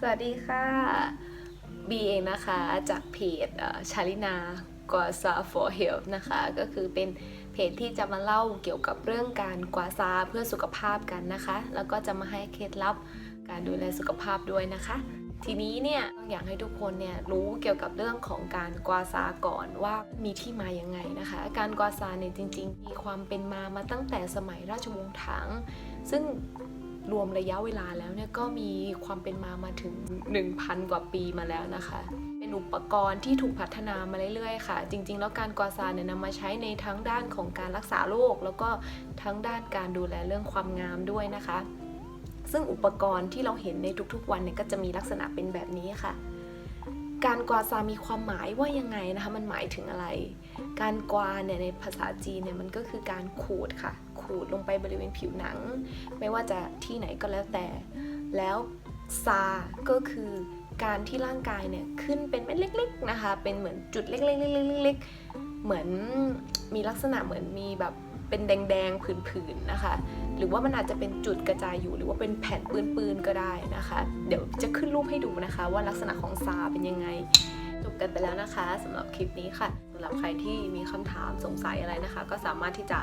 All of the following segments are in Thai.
สวัสดีค่ะ บีเองนะคะจากเพจชาลินากวาซา for health นะคะ ก็คือเป็นเพจที่จะมาเล่าเกี่ยวกับเรื่องการกวาซาเพื่อสุขภาพกันนะคะ แล้วก็จะมาให้เคล็ดลับการดูแลสุขภาพด้วยนะคะ ทีนี้เนี่ยอยากให้ทุกคนเนี่ยรู้เกี่ยวกับเรื่องของการกวาซาก่อนว่ามีที่มาอย่างไงนะคะ การกวาซาเนี่ยจริง ๆ มีความเป็นมามาตั้งแต่สมัยราชวงศ์ถัง ซึ่ง รวมระยะเวลาแล้วเนี่ยก็มีความเป็นมามาถึง 1,000 กว่าปีมาแล้วนะคะ เป็นอุปกรณ์ที่ถูกพัฒนามาเรื่อยๆ ค่ะ จริง ๆ แล้วการกวาซาเนี่ยนำมาใช้ในทั้งด้านของการรักษาโรคแล้วก็ทั้งด้านการดูแลเรื่องความงามด้วยนะคะ ซึ่งอุปกรณ์ที่เราเห็นในทุกๆวันเนี่ยก็จะมีลักษณะเป็นแบบนี้ค่ะ การกวาซามีความหมายว่ายังไงนะคะ มันหมายถึงอะไร การกวาเนี่ยในภาษาจีนเนี่ยมันก็คือการขูดค่ะ ขูดลงไปบริเวณผิวหนัง ไม่ว่าจะที่ไหนก็แล้วแต่ แล้วซา ก็คือการที่ร่างกายเนี่ยขึ้นเป็นเม็ดเล็ก ๆนะคะ เป็นเหมือนจุดเล็กๆๆๆๆเหมือน มีลักษณะเหมือนมีแบบเป็นแดงๆผื่นๆนะคะ หรือว่ามันอาจจะเป็นจุดกระจายอยู่ หรือว่าเป็นแผ่นปืนๆก็ได้นะคะ เดี๋ยวจะขึ้นรูปให้ดูนะคะ ว่าลักษณะของซาเป็นยังไง จบกันไปแล้วนะคะสำหรับคลิปนี้ค่ะสำหรับใครที่มีคำถามสงสัยอะไรนะคะ ก็สามารถที่จะ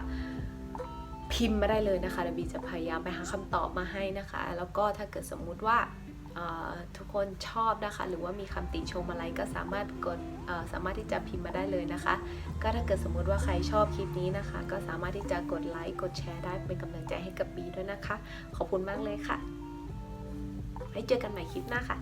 พิมพ์มาได้เลยนะคะเดบีจะพยายามไปหาคำตอบมาให้นะคะ แล้วก็ถ้าเกิดสมมุติว่า ทุกคนชอบนะคะ หรือว่ามีคำติชมอะไรก็สามารถกดสามารถที่จะพิมพ์มาได้เลยนะคะ ก็ถ้าเกิดสมมุติว่าใครชอบคลิปนี้นะคะ ก็สามารถที่จะกดไลค์กดแชร์ได้เป็นกำลังใจให้กับบีด้วยนะคะ ขอบคุณมากเลยค่ะไว้เจอกันใหม่คลิปหน้าค่ะ